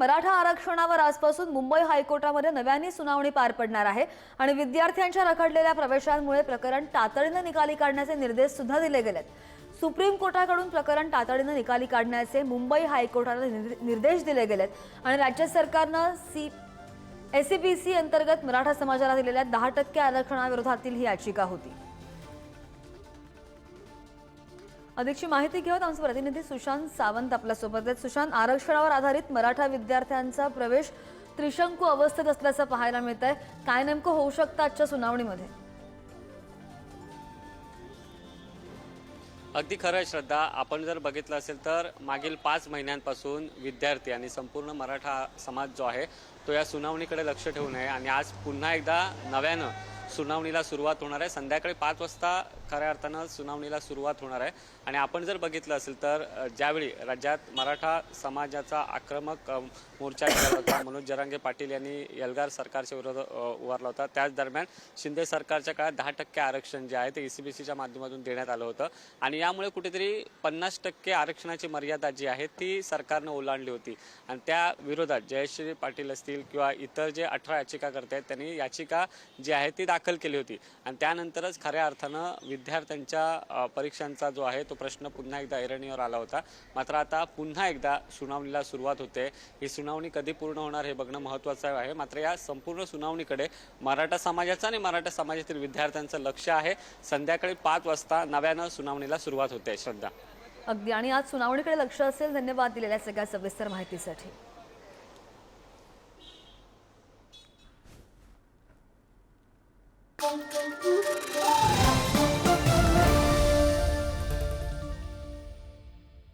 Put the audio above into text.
मराठा आरक्षणावर आजपासून मुंबई हायकोर्टामध्ये नव्याने सुनावणी पार पडणार आहे आणि विद्यार्थ्यांच्या रखडलेल्या प्रवेशांमुळे प्रकरण तातडीनं निकाली काढण्याचे निर्देश सुद्धा दिले गेलेत. सुप्रीम कोर्टाकडून प्रकरण तातडीनं निकाली काढण्याचे मुंबई हायकोर्टाला निर्- निर्देश दिले गेलेत आणि राज्य सरकारनं सी एससीबीसी अंतर्गत मराठा समाजाला दिलेल्या दहा टक्के आरक्षणाविरोधातील ही याचिका होती. अधिकची माहिती घेऊन आमचे प्रतिनिधी सुशांत सावंत आपल्यासोबत आहेत. सुशांत आरक्षणावर आधारित मराठा विद्यार्थ्यांचा प्रवेश त्रिशंकू अवस्थेत असल्याचं पाहायला मिळत आहे काय नेमकं होऊ शकतं आजच्या सुनावणीमध्ये? अगदी खरं श्रद्धा आपण जर बघितलं असेल तर मागील पाच महिन्यांपासून विद्यार्थी आणि संपूर्ण मराठा समाज जो आहे तो या सुनावणीकडे लक्ष ठेवून आहे आणि आज पुन्हा एकदा नव्यानं सुनावणीला सुरुवात होणार आहे. संध्याकाळी पाच वाजता खऱ्या अर्थानं सुनावणीला सुरुवात होणार आहे. आणि आपण जर बघितलं असेल तर ज्यावेळी राज्यात मराठा समाजाचा आक्रमक मोर्चा केला होता मनोज जरांगे पाटील यांनी एल्गार सरकारच्या विरोध उभारला होता. त्याच दरम्यान शिंदे सरकारच्या काळात दहा टक्के आरक्षण जे आहे ते ईसीबीसीच्या माध्यमातून देण्यात आलं होतं. आणि यामुळे कुठेतरी पन्नास टक्के आरक्षणाची मर्यादा जी आहे ती सरकारनं ओलांडली होती. आणि त्या विरोधात जयश्री पाटील असतील किंवा इतर जे अठरा याचिका करत आहेत त्यांनी याचिका जी आहे ती दाखल दाखल केली होती. आणि त्यानंतरच खऱ्या अर्थानं विद्यार्थ्यांच्या परीक्षांचा जो आहे तो प्रश्न पुन्हा एकदा ऐरणीवर आला होता. मात्र आता पुन्हा एकदा सुनावणीला सुरुवात होते. ही सुनावणी कधी पूर्ण होणार हे बघणं महत्त्वाचं आहे. मात्र या संपूर्ण सुनावणीकडे मराठा समाजाचं आणि मराठा समाजातील विद्यार्थ्यांचं लक्ष आहे. संध्याकाळी पाच वाजता नव्यानं सुनावणीला सुरुवात होते. श्रद्धा. अगदी. आणि आज सुनावणीकडे लक्ष असेल धन्यवाद दिलेल्या सगळ्या सविस्तर माहितीसाठी. Música